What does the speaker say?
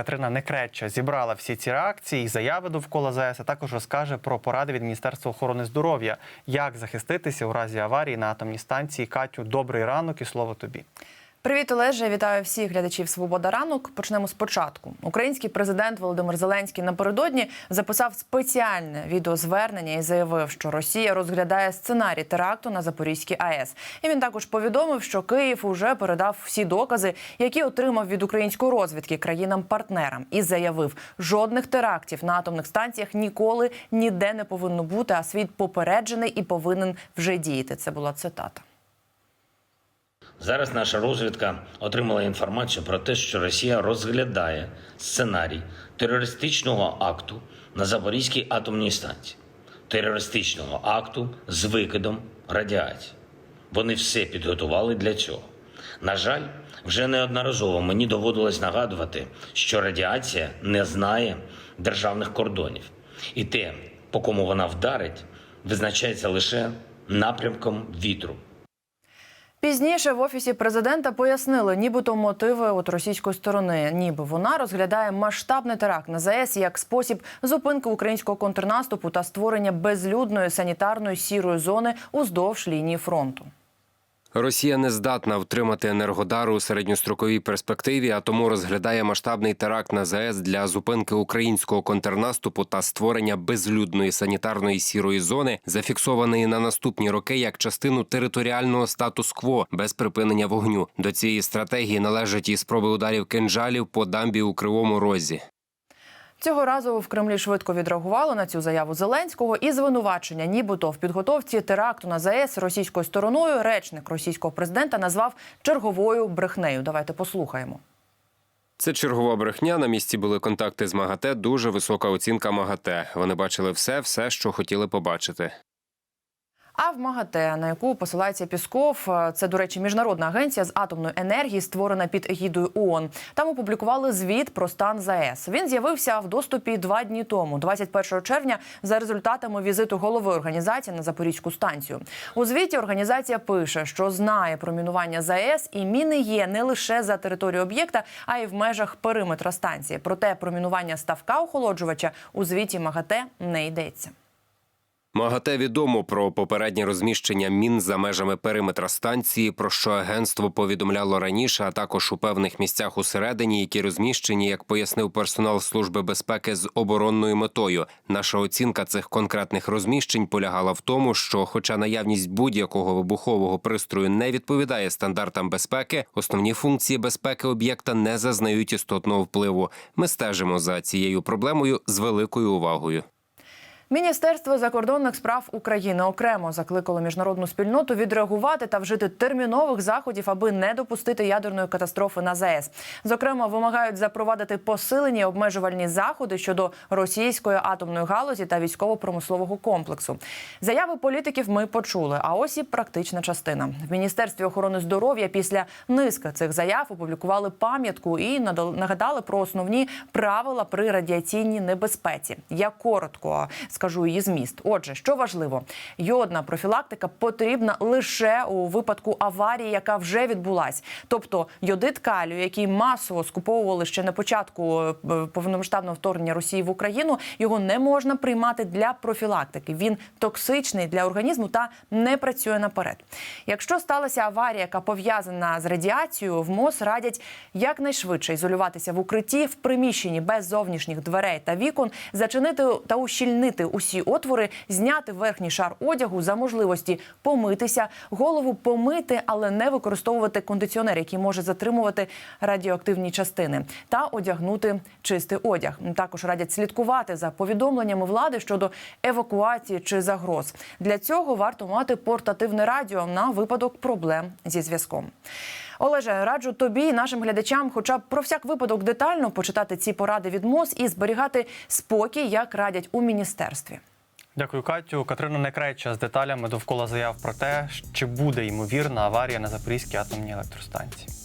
Катерина Некреча зібрала всі ці реакції і заяви довкола ЗАЕС, а також розкаже про поради від Міністерства охорони здоров'я, як захиститися у разі аварії на атомній станції. Катю, добрий ранок і слово тобі. Привіт, Олеже. Вітаю всіх глядачів Свобода ранок. Почнемо спочатку. Український президент Володимир Зеленський напередодні записав спеціальне відеозвернення і заявив, що Росія розглядає сценарій теракту на Запорізькій АЕС. І він також повідомив, що Київ уже передав всі докази, які отримав від української розвідки країнам-партнерам, і заявив, жодних терактів на атомних станціях ніколи ніде не повинно бути. А світ попереджений і повинен вже діяти. Це була цитата. Зараз наша розвідка отримала інформацію про те, що Росія розглядає сценарій терористичного акту на Запорізькій атомній станції, терористичного акту з викидом радіації. Вони все підготували для цього. На жаль, вже неодноразово мені доводилось нагадувати, що радіація не знає державних кордонів, і те, по кому вона вдарить, визначається лише напрямком вітру. Пізніше в офісі президента пояснили, нібито мотиви от російської сторони, ніби вона розглядає масштабний теракт на ЗАЕС як спосіб зупинки українського контрнаступу та створення безлюдної санітарної сірої зони уздовж лінії фронту. Росія не здатна втримати енергодару у середньостроковій перспективі, а тому розглядає масштабний теракт на ЗАЕС для зупинки українського контрнаступу та створення безлюдної санітарної сірої зони, зафіксованої на наступні роки як частину територіального статус-кво без припинення вогню. До цієї стратегії належать і спроби ударів кинджалів по дамбі у кривому розі. Цього разу в Кремлі швидко відреагували на цю заяву Зеленського і звинувачення, нібито в підготовці теракту на ЗАЕС російською стороною речник російського президента назвав черговою брехнею. Давайте послухаємо. Це чергова брехня. На місці були контакти з МАГАТЕ. Дуже висока оцінка МАГАТЕ. Вони бачили все, все, що хотіли побачити. А в МАГАТЕ, на яку посилається Пісков, е, це, до речі, міжнародна агенція з атомної енергії, створена під егідою ООН. Там опублікували звіт про стан ЗАЕС. Він з'явився в доступі два дні тому, 21 червня, за результатами візиту голови організації на Запорізьку станцію. У звіті організація пише, що знає про мінування ЗАЕС, і міни є не лише за територію об'єкта, а й в межах периметра станції. Проте про мінування ставка охолоджувача у звіті МАГАТЕ не йдеться. МАГАТЕ відомо про попереднє розміщення мін за межами периметра станції, про що агентство повідомляло раніше, а також у певних місцях усередині, які розміщені, як пояснив персонал служби безпеки з оборонною метою. Наша оцінка цих конкретних розміщень полягала в тому, що, хоча наявність будь-якого вибухового пристрою не відповідає стандартам безпеки, основні функції безпеки об'єкта не зазнають істотного впливу. Ми стежимо за цією проблемою з великою увагою. Міністерство закордонних справ України окремо закликало міжнародну спільноту відреагувати та вжити термінових заходів, аби не допустити ядерної катастрофи на ЗАЕС. Зокрема, вимагають запровадити посилені обмежувальні заходи щодо російської атомної галузі та військово-промислового комплексу. Заяви політиків ми почули. А ось і практична частина в міністерстві охорони здоров'я після низки цих заяв опублікували пам'ятку і нагадали про основні правила при радіаційній небезпеці. Я коротко скажу її зміст. Отже, що важливо, йодна профілактика потрібна лише у випадку аварії, яка вже відбулась. Тобто йодит калію, який масово скуповували ще на початку е, повномасштабного вторгнення Росії в Україну, його не можна приймати для профілактики. Він токсичний для організму та не працює наперед. Якщо сталася аварія, яка пов'язана з радіацією, в МОЗ радять якнайшвидше ізолюватися в укритті в приміщенні без зовнішніх дверей та вікон, зачинити та ущільнити усі отвори, зняти верхній шар одягу за можливості помитися, голову помити, але не використовувати кондиціонер, який може затримувати радіоактивні частини, та одягнути чистий одяг. Також радять слідкувати за повідомленнями влади щодо евакуації чи загроз. Для цього варто мати портативне радіо на випадок проблем зі зв'язком. Олеже, раджу тобі і нашим глядачам, хоча б про всяк випадок детально почитати ці поради від МОЗ і зберігати спокій, як радять у міністерстві. Дякую, Катю. Катерина Некреча з деталями довкола заяв про те, чи буде ймовірна аварія на Запорізькій атомній електростанції.